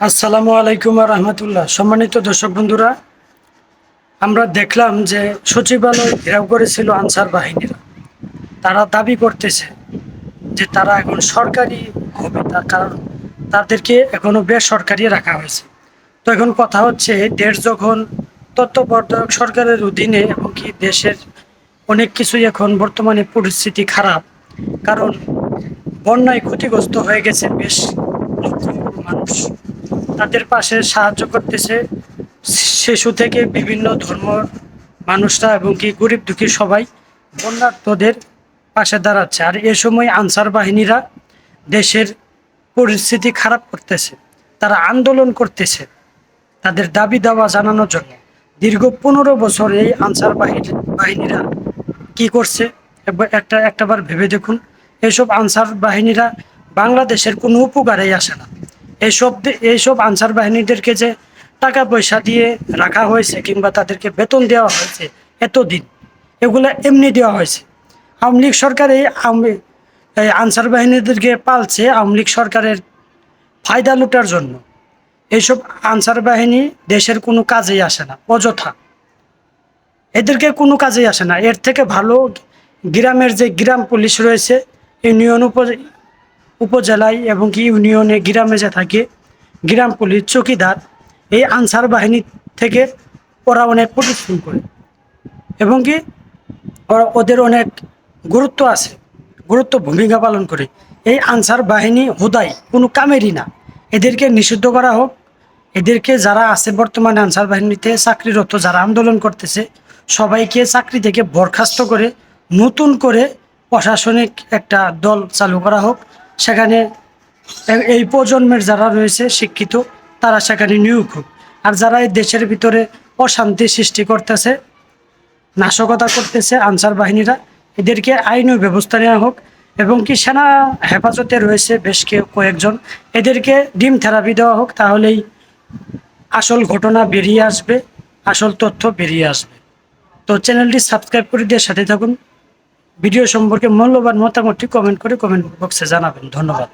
আসসালামু আলাইকুম রহমতুল্লাহ। সম্মানিত দর্শক বন্ধুরা, আমরা দেখলাম যে সচিবালয় ঘেরাও করেছিল আনসার বাহিনীরা। তারা দাবি করতেছে যে তারা এখন সরকারি হবে তার কারণ তাদেরকে এখনও বেসরকারি রাখা হয়েছে। তো এখন কথা হচ্ছে, দেশ যখন তত্ত্বাবধায়ক সরকারের অধীনে এবং কি দেশের অনেক কিছুই এখন বর্তমানে পরিস্থিতি খারাপ, কারণ বন্যায় ক্ষতিগ্রস্ত হয়ে গেছে বেশ তাদের পাশে সাহায্য করতেছে। শিশু থেকে বিভিন্ন ধর্ম মানুষরা এবং কি গরিব দুঃখী সবাই বন্যার্থদের পাশে দাঁড়াচ্ছে। আর এ সময় আনসার বাহিনীরা দেশের পরিস্থিতি খারাপ করতেছে। তারা আন্দোলন করতেছে তাদের দাবি দাওয়া জানানোর জন্য। দীর্ঘ পনেরো বছর এই আনসার বাহিনী, বাহিনীরা কি করছে? একটা, একটাবার ভেবে দেখুন। এসব আনসার বাহিনীরা বাংলাদেশের কোনো উপকারেই আসে না। এইসব দে- এইসব আনসার বাহিনীদেরকে যে টাকা পয়সা দিয়ে রাখা হয়েছে কিংবা তাদেরকে বেতন দেওয়া হয়েছে এতদিন, এগুলো এমনি দেওয়া হয়েছে। আওয়ামী লীগ সরকার এই আওয়ামী- এই আনসার বাহিনীদেরকে পালছে আওয়ামী লীগ সরকারের ফায়দা লুটার জন্য। এইসব আনসার বাহিনী দেশের কোনো কাজেই আসে না, অযথা। এদেরকে কোনো কাজেই আসে না। এর থেকে ভালো গ্রামের যে গ্রাম পুলিশ রয়েছে, ইউনিয়ন উপ উপজেলায় এবং কি ইউনিয়নে গ্রামে যে থাকে, গ্রাম পুলিশ চৌকিদার এই আনসার বাহিনী থেকে ওরা অনেক পরিশ্রম করে এবং কি ওরা- ওদের অনেক গুরুত্ব আছে, গুরুত্ব ভূমিকা পালন করে। এই আনসার বাহিনী হুদাই, কোনো কামেরই না। এদেরকে নিষিদ্ধ করা হোক। এদেরকে যারা আছে বর্তমানে আনসার বাহিনীতে চাকরিরত, যারা আন্দোলন করতেছে, সবাইকে চাকরি থেকে বরখাস্ত করে নতুন করে প্রশাসনিক একটা দল চালু করা হোক। সেখানে এই প্রজন্মের যারা রয়েছে শিক্ষিত, তারা সেখানে নিয়োগ হোক। আর যারা এই দেশের ভিতরে অশান্তি সৃষ্টি করতেছে, নাশকতা করতেছে আনসার বাহিনীরা, এদেরকে আইনীয় ব্যবস্থা নেওয়া হোক এবং কি সেনা হেফাজতে রয়েছে বেশ কেউ কয়েকজন, এদেরকে ডিম থেরাপি দেওয়া হোক, তাহলেই আসল ঘটনা বেরিয়ে আসবে, আসল তথ্য বেরিয়ে আসবে। তো চ্যানেলটি সাবস্ক্রাইব করে দিয়ে সাথে থাকুন। ভিডিও সম্পর্কে মূল্যবান মতামতটি কমেন্ট করে কমেন্ট বক্সে জানাবেন। ধন্যবাদ।